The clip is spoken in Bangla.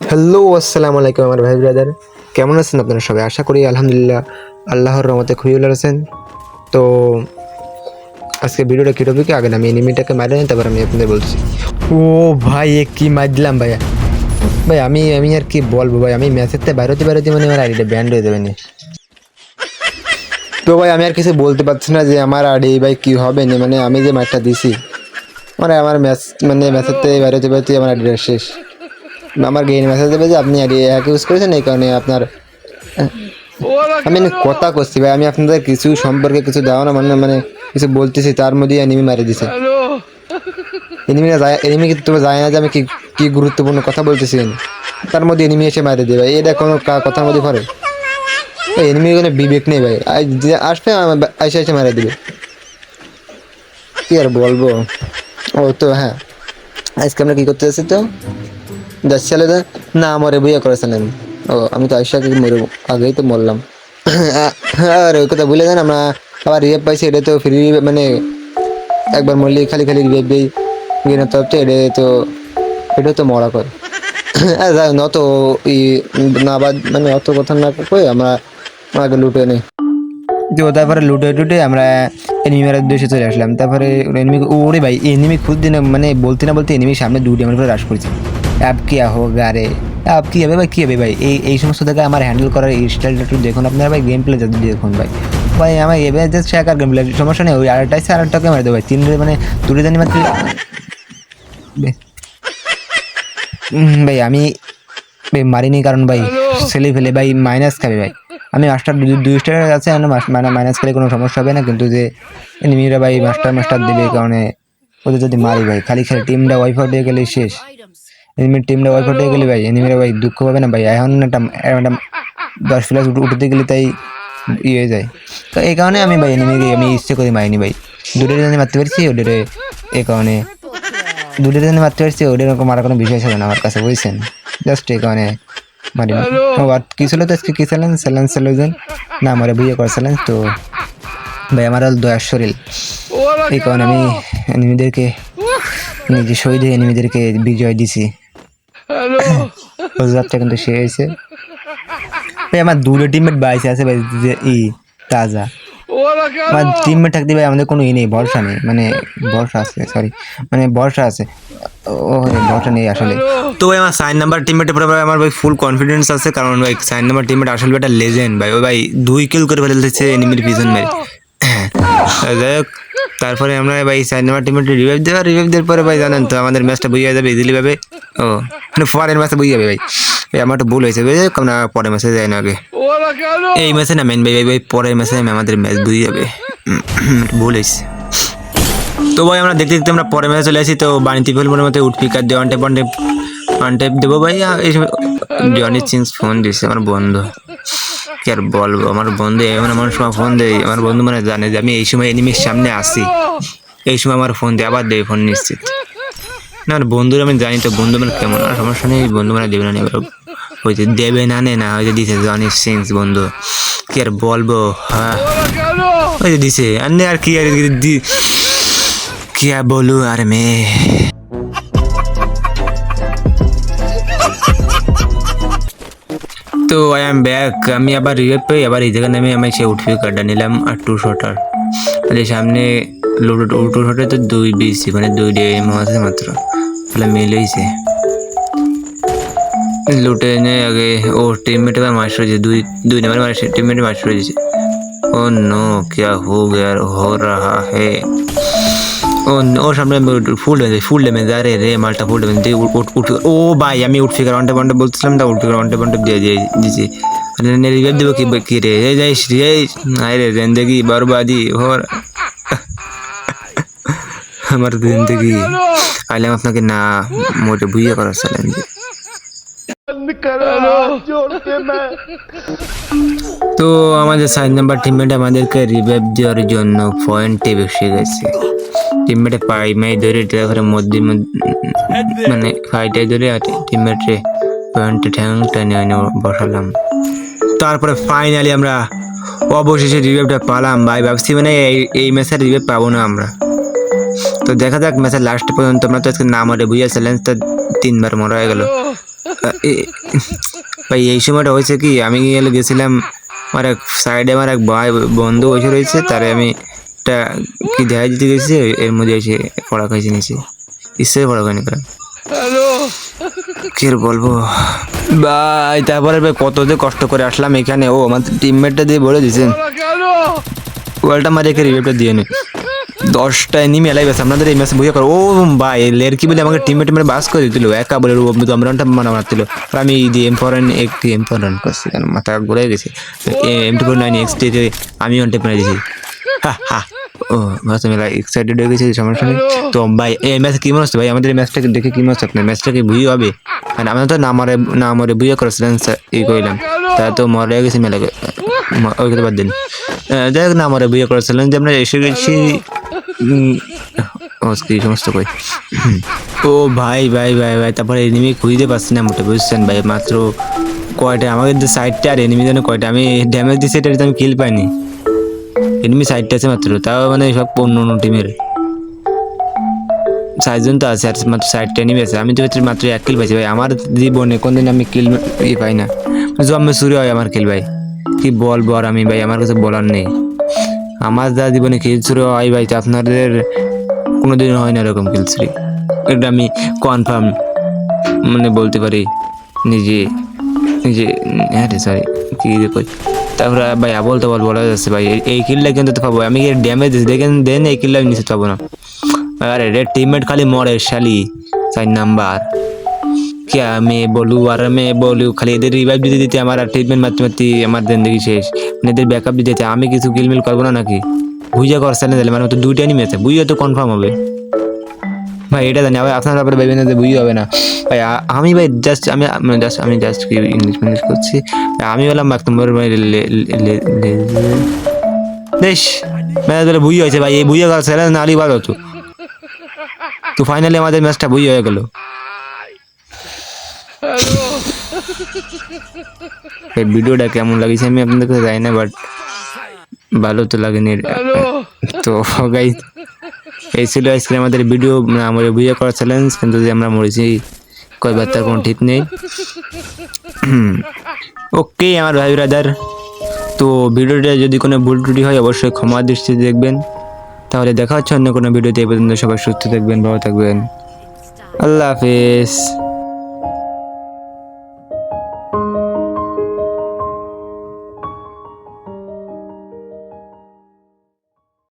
হ্যালো আসসালামু আলাইকুম আমার ভাই ব্রাদার কেমন আছেন আপনারা সবাই? আশা করি আলহামদুলিল্লাহ আল্লাহর রহমতে খুবই ভালো আছেন। তো আজকে ভিডিওটা কী টপিকে আগে আমি এনিমিটাকে মারে নিই তারপর আমি আপনাদের বলছি। ও ভাই এ কি মার দিলাম ভাইয়া ভাই আমি আমি আর কি বলব ভাই আমি ম্যাচের থেকে বাইরতে বাইরতে মানে আমার আইডিটা ব্যান্ড হয়ে যাবে নি। তো ভাই আমি আর কিছু বলতে পারছি না যে আমার আইডি ভাই কী হবে না মানে আমি যে ম্যাচটা দিছি মানে আমার ম্যাচ মানে ম্যাচের থেকে বাইরতে বাইরতে আমার আইডিটা শেষ। আমার গেম মেসেজ দেবে যে আপনি এক ইউজ করেছেন এই কারণে আপনার আমি কথা করছি ভাই আমি আপনাদের কিছু সম্পর্কে কিছু দেওয়া না মানে মানে কিছু বলতেছি তার মধ্যে এনিমি মারি দিছে। এনিমি যায় এনিমি কিন্তু তুমি যায় না যে আমি কি কি গুরুত্বপূর্ণ কথা বলতেছি। তার মধ্যে এনিমি এসে মারি দেবে ভাই এটা কোনো কথার মধ্যে পড়ে। এনিমি কোনো বিবেক নেই ভাই আসবে এসে এসে মারি দেবে। কি আর বলব? ও তো হ্যাঁ। আজকে আমরা কি করতে যাচ্ছি তো? যাচ্ছি আলাদা না, আমার বিয়ে করেছিলেন ও, আমি তো আয়সাকে মরে আগেই তো মরলাম। আর, ওই কথা ভুলে যান, আমরা আবার রিয়েপ পাইছি, এটা তো ফ্রি মানে একবার মরলি খালি খালি রিয়েপ দিই। গেনা তরফতে এটা তো এটা তো মরা করে আর অত ই, না বাদ মানে অত কথা না কই আমরা আগে লুটে নেই। তো তারপরে লুটে টুটে আমরা এনিমি মারার উদ্দেশ্যে চলে আসলাম। তারপরে এনিমি ওরে ভাই এনিমি খুদ দিন মানে বলতে না বলতে এনিমি সামনে দুটি আমার উপরে রাশ করেছে। অ্যাপ কি হোক আরে অ্যাপ কি হবে ভাই কী হবে ভাই এই এই সমস্ত জায়গায় আমার হ্যান্ডেল করার এই স্টাইলটা একটু দেখুন আপনারা ভাই গেম প্লে যদি দেখুন ভাই ভাই আমার এবার যাচ্ছে একার গেম প্লে সমস্যা নেই ওই আরেকটা আছে আরেকটাকে মারি দেবো ভাই তিন মানে দুটো জানি মাত্র ভাই আমি ভাই মারিনি কারণ ভাই ছেলে ফেলে ভাই মাইনাস খাবে ভাই আমি মাস্টার দুই স্টার আছে মানে মাইনাস খেলে কোনো সমস্যা হবে না কিন্তু যে এনিমিরা ভাই মাস্টার মাস্টার দেবে কারণে ওদের যদি মারি ভাই খালি খালি টিমটা ওয়াইফ দিয়ে গেলে শেষ এনিমির টিমটা ওয়াইফ হয়ে গেলে ভাই, এনিমিরা ভাই দুঃখ পাবে না ভাই। এখন একটা একটা দশ প্লাস উঠতে গেলে তাই ইয়ে হয়ে যায়। তো এই কারণে আমি ভাই এনিমিকে, আমি ইচ্ছে করে মারিনি ভাই। দুটো জানি মারতে পারছি, ওদের এই কারণে। দুটো জানি মারতে পারছি, ওদের মারা কোনো বিষয় ছিল না আমার কাছে, বুঝছেন? জাস্ট এই কারণে মারি আর ছিল তো আজকে? কি চ্যালেঞ্জ ছিল যে না, আমার বিয়ে করা চ্যালেঞ্জ তো ভাই আমার হল দয়ার শরীর। এই কারণে আমি এনিমিদেরকে, নিজে শহীদ হয়ে এনিমিদেরকে বিজয় দিছি। রোজগারটা কিন্তু সে হয়েছে। ভাই আমার দুটো টিমমেট বাইসে আছে ভাই যে ই তাজা আমার টিমমেট থাকতে ভাই আমাদের কোনো ই নেই ভরসা নেই মানে ভরসা আছে সরি মানে ভরসা আছে। ও ভরসা নেই আসলে। তো ভাই আমার সাইন নাম্বার টিমমেটের উপরে ভাই আমার ভাই ফুল কনফিডেন্স আছে কারণ ভাই সাইন নাম্বার টিমমেট আসলে একটা লেজেন্ড ভাই। ও ভাই দুই কিল করে ফেলতেছে এনিমির পিছন মেরে যাই হোক তারপরে আমরা ভাই সাইন নাম্বার টিমমেটে রিভাইভ দেওয়া রিভাইভ দেওয়ার পরে ভাই জানেন তো আমাদের ম্যাচটা বুঝে যাবে ইজিলি ভাবে। ও মানে পরের ম্যাচটা বুঝে যাবে ভাই। ভাই আমার একটু ভুল হয়েছে বুঝে আমরা পরের মাসে যাই না আগে। এই মাসে না মেন ভাই ভাই ভাই, পরের ম্যাচে আমাদের ম্যাচ বুঝে যাবে। ভুল হয়েছে। তো ভাই, আমরা দেখতে দেখতে আমরা পরে ম্যাচে চলে আসি, তো বাণিজ্য ফিল্মের মধ্যে উঠ পিকার দিয়ে one tap one tap one tap দেবো ভাই। এই জনি চিংস ফোন দিয়েছে, আমার বন্ধু। কি আর বলব, আমার বন্ধু এমন এমন সময় ফোন দেয়, আমার বন্ধু মানে জানে যে আমি এই সময় এনিমির সামনে আসি এই সময় আমার ফোন দিয়ে, আবার দেবে ফোন নিশ্চিত। না বন্ধুরা আমি জানি তো, বন্ধু মানে কেমন? আর সমস্যা নেই, বন্ধু মানে দেবে না এবার যে দেবে না, নে না, ওই যে দিছে অনেক সেন্স বন্ধু। কি আর বলব হ্যাঁ? যে দিছে, আর নে, আর কি আর দি কি আর বলু আর মেয়ে। তো আই অ্যাম ব্যাক আমি আবার রিভাইভ পেয়ে, আবার এই জায়গায় নামে আমি সে উঠে কাটা নিলাম, আর টু শোটার আচ্ছা, সামনে লুডো টু শটে তো দুই বিসি মানে দুই ডেম আছে মাত্র তাহলে মিলেইছে লুটে এনে আগে ও টিমমেট আবার মাস্টার হয়েছে দুই দুই নম্বর টিমমেট মাস্টার হয়েছে ও নো क्या हो गया हो रहा है ও ওর সামনে ফুল ড্যামেজ ফুল ড্যামেজ আরে রে মালটা ফুল ড্যামেজ দিয়ে উঠ উঠ ও ভাই আমি উঠ ফিগার ওয়ান্টে ওয়ান্টে বলছিলাম তা উঠ ফিগার ওয়ান্টে ওয়ান্টে দিয়ে দিয়ে দিয়েছি রিভাইভ দেবো কি কি রে এই যাইস রে আরে জিন্দগি বরবাদি ওর আমার জিন্দগি আইলাম আপনাকে না মোটে বুঝিয়ে করার চ্যালেঞ্জ তো আমাদের সাইন নাম্বার টিমমেট আমাদেরকে রিভাইভ দেওয়ার জন্য পয়েন্টে বসে গেছে। টিমমেটে পাই মাই ধরে তারপরে মধ্যে মানে ফাইটে ধরে টিমমেটে পয়েন্টে ঠ্যাং টেনে বসালাম। তারপরে ফাইনালি আমরা অবশেষে রিভাইভটা পালাম। ভাই ভাবছি মানে এই এই ম্যাচের রিভাইভ পাবো না আমরা। তো দেখা যাক ম্যাচের লাস্ট পর্যন্ত আমরা তো আজকে না মারে বুঝে চ্যালেঞ্জটা তিনবার মরা হয়ে গেল। ভাই এই সময়টা হয়েছে কি আমি গেলে গেছিলাম আমার এক সাইডে আমার এক ভাই বন্ধু বসে রয়েছে তারে আমি একটা কি দেখা দিতে গেছি এর মধ্যে এসে পড়া খাইছে নিয়েছি ইচ্ছে পড়া খাইনি কারণ কি বলব? ভাই তারপরে ভাই কত যে কষ্ট করে আসলাম এখানে। ও আমার টিমমেটটা দিয়ে বলে দিয়েছেন। ওয়ালটা মারে রেখে রিভেপটা দিয়ে নে। দশটা এনিমি এলাই গেছে। আপনাদের এই ম্যাচ বুঝে করো ও ভাই, লের কি বলে? আমাকে টিমমেট মেরে বাস করে দিল। একা বলে ও আমরানটা মানা মারছিল আর আমি দিয়ে এম ফোর একটি এম ফোর রান করছি কারণ মাথা ঘুরে গেছে। M two four nine X আমি ওয়ান টেপ মেরে দিয়েছি হা হা। ও, মাথা মেলা এক্সাইটেড হয়ে গেছে সমস্যা নেই তো ভাই, এই ম্যাচ কি মনে হচ্ছে ভাই? আমাদের এই ম্যাচটাকে দেখে কি মনে হচ্ছে আপনার? ম্যাচটা কি বুঝি হবে? আর আমরা তো না মরে না মরে বুঝে করেছিলেন ই করলাম তা তো মরে গেছে মেলা ওই কথা বাদ দিন। যাই হোক, না মরে বুঝে করেছিলেন যে আমরা এসে গেছি। কি সমস্ত কই। ও ভাই ভাই ভাই ভাই, তারপরে এনিমি খুঁজতে পারছি না মোটে, বুঝছেন ভাই, মাত্র কয়টা, আমাদের সাইডটা আর এনিমি যেন কয়টা, আমি ড্যামেজ দিচ্ছি এটা আমি কিল পাইনি। এনিমি সাইডটা আছে মাত্র, তাও মানে সব অন্য অন্য টিমের সাতজন তো আছে, আর মাত্র সাইডটা এনিমি আছে, আমি তো হচ্ছে মাত্র এক কিল পাইছি ভাই, আমার জীবনে কোনদিন আমি কিল ই পাই না। জন্মে শুরু হয় আমার কিল ভাই। কি বলব আর আমি ভাই, আমার কাছে বলার নেই। আমার যা জীবনে শুরু হয় ভাই আপনাদের কোনোদিন হয় না এরকম শুরু এটা আমি কনফার্ম মানে বলতে পারি, নিজে নিজে হ্যাঁ রে সরি কি কই। তারপরে ভাই, আবল তাবল বলা যাচ্ছে ভাই, এই- কিলটা কিন্তু তো পাবো। আমি ড্যামেজ দেখেন, দেন এই কিলটা আমি নিচে পাবো না। আরে, রে টিমমেট খালি মরে, শালি, চার নাম্বার। क्या मैं बोलूँ আর मैं बोलूँ খালি এদের রিভাইভ দিতে দিতে আমার আর ট্রিটমেন্ট মারতে মারতে আমার জিন্দগি শেষ মানে এদের ব্যাকআপ দিতে দিতে আমি কিছু কিলমিল করবো না নাকি বুঝে করছে না তাহলে মানে তো দুইটা নিমে আছে বুঝে তো কনফার্ম হবে ভাই এটা জানি আবার আপনার ব্যাপারে ভেবে না যে বুঝে হবে না ভাই আ- আমি ভাই জাস্ট আমি জাস্ট আমি জাস্ট কি ইংলিশ ইংলিশ করছি আমি বললাম এক নম্বর ভাই লে- লে- লে- লে- বেশ ম্যাচ ধরে বুঝে হয়েছে ভাই এই বুঝে গেল সেটা না আলি ভালো হতো তো ফাইনালি আমাদের ম্যাচটা বুঝে হয়ে গেল এই ভিডিওটা কেমন লাগিয়েছে আমি আপনাদের কাছে জানি না বাট ভালো তো লাগেনি। তো গাই এই ছিল আজকে আমাদের ভিডিও আমার ভিডিও করার চ্যালেঞ্জ কিন্তু যে আমরা মরেছি কয়বার তার কোনো ঠিক নেই। ওকে আমার ভাই ব্রাদার তো ভিডিওটা যদি কোনো ভুল ত্রুটি হয় অবশ্যই ক্ষমা দৃষ্টিতে দেখবেন। তাহলে দেখা হচ্ছে অন্য কোনো ভিডিওতে এই পর্যন্ত সবাই সুস্থ থাকবেন ভালো থাকবেন। আল্লাহ হাফেজ।